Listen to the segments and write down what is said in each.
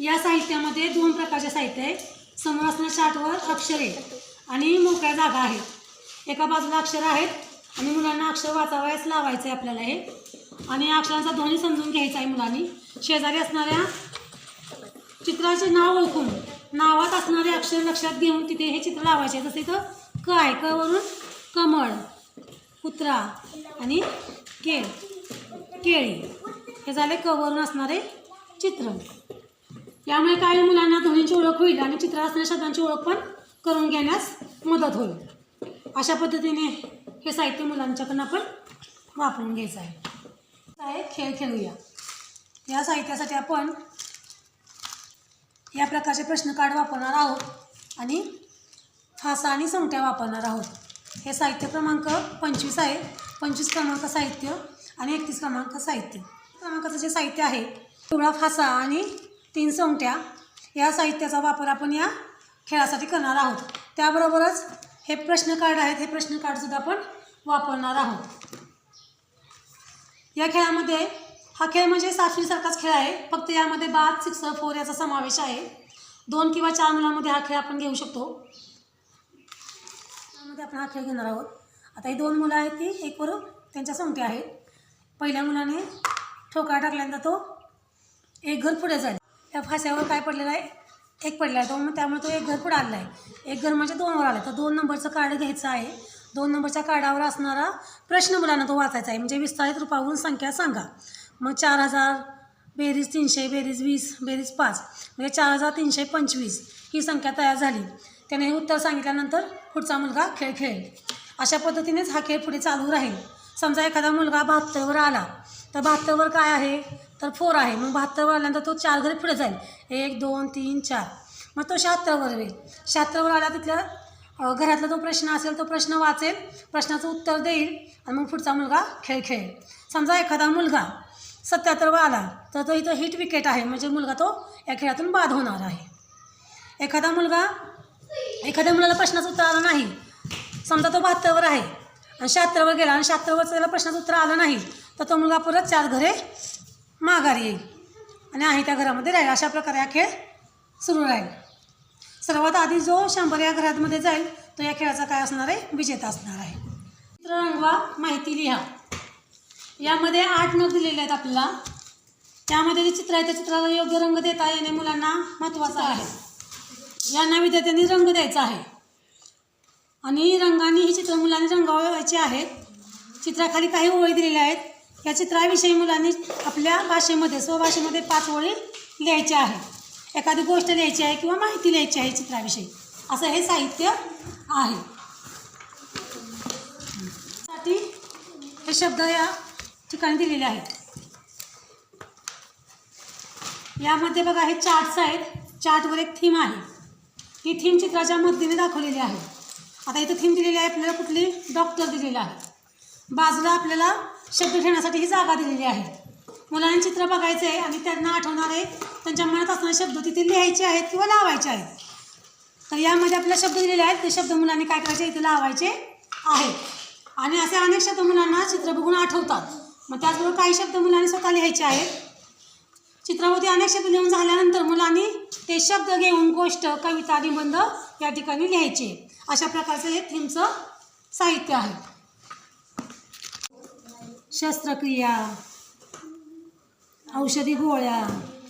या साहित्यामध्ये दोन प्रकारचे साहित्य आहे. समोर असणाऱ्या चार्टवर अक्षरे आणि मोकळ्या जागा आहेत. एका बाजूला अक्षरं आहेत आणि मुलांना अक्षर वाचावयास लावायचं आहे आपल्याला हे. आणि अक्षरांचा ध्वनी समजून घ्यायचा आहे मुलांनी. शेजारी असणाऱ्या चित्राचे नाव ओळखून नावात असणारे अक्षर लक्षात घेऊन तिथे हे चित्र लावायचे आहे. जसं इथं क आहे. क वरून कमळ कुत्रा आणि केळ केळी. हे झाले क वरून असणारे चित्र. यामुळे काही मुलांना ध्वनीची ओळख होईल आणि चित्र असणाऱ्या शब्दांची ओळख पण करून घेण्यास मदत होईल. अशा पद्धतीने हे साहित्य मुलांच्याकडनं आपण वापरून घ्यायचं आहे. आहे खेळ खेळूया. या साहित्यासाठी आपण या प्रकारचे प्रश्न कार्ड वापरणार आहोत आणि फासा आणि संगट्या वापरणार आहोत. हे साहित्य क्रमांक पंचवीस आहे. पंचवीस क्रमांक साहित्य आणि एकतीस क्रमांक साहित्य. क्रमांकाचं जे साहित्य आहे पिवळा फासा आणि तीन सोंगट्या या साहित्याचा वापर आपण या खेळासाठी करणार आहोत. त्याबरोबरच हे प्रश्न कार्ड आहेत हे प्रश्न कार्डसुद्धा आपण वापरणार आहोत. या खेळामध्ये हा खेळ म्हणजे साखळीसारखाच खेळ आहे. फक्त यामध्ये बाद सिक्स फोर याचा समावेश आहे. दोन किंवा चार मुलांमध्ये हा खेळ आपण घेऊ शकतो. त्यामध्ये आपण हा खेळ घेणार आहोत. आता ही दोन मुलं आहेत ती एकवर त्यांच्या सोंगट्या आहेत. पहिल्या मुलाने ठोका टाकल्यानंतर तो एक घर पुढे जाईल. त्या फास्यावर काय पडलेलं आहे? एक पडलेला आहे. तो मग त्यामुळे तो एक घर पुढे आलेला आहे. एक घर म्हणजे दोनवर आला. तर दोन नंबरचं कार्ड घ्यायचं आहे. दोन नंबरच्या कार्डावर असणारा प्रश्न मुलांना तो वाचायचा आहे. म्हणजे विस्तारित रूपावरून संख्या सांगा. मग चार हजार बेरीज तीनशे बेरीज वीस बेरीज पाच. म्हणजे चार हजार तीनशे पंचवीस ही संख्या तयार झाली. त्याने हे उत्तर सांगितल्यानंतर पुढचा मुलगा खेळ खेळेल. अशा पद्धतीनेच हा खेळ पुढे चालू राहील. समजा एखादा मुलगा बहात्तरवर आला तर बहात्तरवर काय आहे? तर फोर आहे. मग बहात्तरवर आल्यानंतर तो चार घरी पुढे जाईल. एक दोन तीन चार. मग तो शहात्तरवर येईल शहात्तरवर आला तिथल्या घरातला जो प्रश्न असेल तो प्रश्न वाचेल प्रश्नाचं उत्तर देईल आणि मग पुढचा मुलगा खेळ खेळेल. समजा एखादा मुलगा सत्याहत्तरवर आला तर तो इथं हिट विकेट आहे. म्हणजे मुलगा तो या खेळातून बाद होणार आहे. एखादा मुलगा एखाद्या मुलाला प्रश्नाचं उत्तर आलं नाही. समजा तो बहात्तरवर आहे. आणि शास्त्रावर गेला आणि शास्त्रावर त्याला प्रश्नाचं उत्तर आलं नाही तर तो मुलगा परत चार घरे माघारी येईल. आणि आहे त्या घरामध्ये राहील. अशा प्रकारे हा खेळ सुरू राहील. सर्वात आधी जो शंभर या घरामध्ये जाईल तो या खेळाचा काय असणार आहे? विजेता असणार आहे. चित्र रंगवा माहिती लिहा. यामध्ये आठ नग दिलेले आहेत आपल्याला. त्यामध्ये जे चित्र आहे त्या चित्राला योग्य रंग देता येणे मुलांना महत्त्वाचं आहे. यांना विद्यार्थ्यांनी रंग द्यायचा आहे. आणि रंगाने ही चित्र मुलांनी रंगवायची आहेत. चित्राखाली काही ओळी दिलेल्या आहेत. या चित्राविषयी मुलांनी आपल्या भाषेमध्ये स्वभाषेमध्ये पाच ओळी लिहायच्या आहेत एखादी गोष्ट लिहायची आहे किंवा माहिती लिहायची आहे चित्राविषयी. असं हे साहित्य आहे. साठी हे शब्द या ठिकाणी दिलेले आहेत. यामध्ये बघा हे चार्ट्स आहेत. चार्टवर एक थीम आहे. ही थीम चित्राच्या मदतीने दाखवलेली आहे. आता इथं थीम दिलेली आहे आपल्याला कुठली? डॉक्टर दिलेला आहे. बाजूला आपल्याला शब्द ठेवण्यासाठी ही जागा दिलेली आहे. मुलांना चित्र बघायचं आहे आणि त्यांना आठवणारे त्यांच्या मनात असणारे शब्द तिथे लिहायचे आहेत किंवा लावायचे आहेत. तर यामध्ये आपल्याला शब्द दिलेले आहेत. ते शब्द मुलांनी काय करायचे? इथे लावायचे आहेत. आणि असे अनेक शब्द मुलांना चित्र बघून आठवतात. मग त्याचबरोबर काही शब्द मुलांनी स्वतः लिहायचे आहेत. चित्रामध्ये अनेक शब्द लिहून झाल्यानंतर मुलांनी ते शब्द घेऊन गोष्ट कविता निबंध या ठिकाणी लिहायचे. अशा प्रकारचं हे थीमचं साहित्य आहे. शस्त्रक्रिया औषधी गोळ्या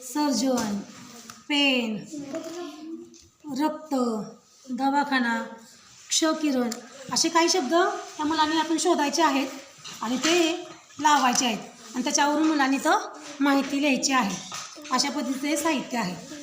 सर्जन पेन रक्त दवाखाना क्षकिरण असे काही शब्द त्या मुलांनी आपण शोधायचे आहेत आणि ते लावायचे आहेत. आणि त्याच्यावरून मुलांनी तर माहिती लिहायची आहे. अशा पद्धतीचे हे साहित्य आहे.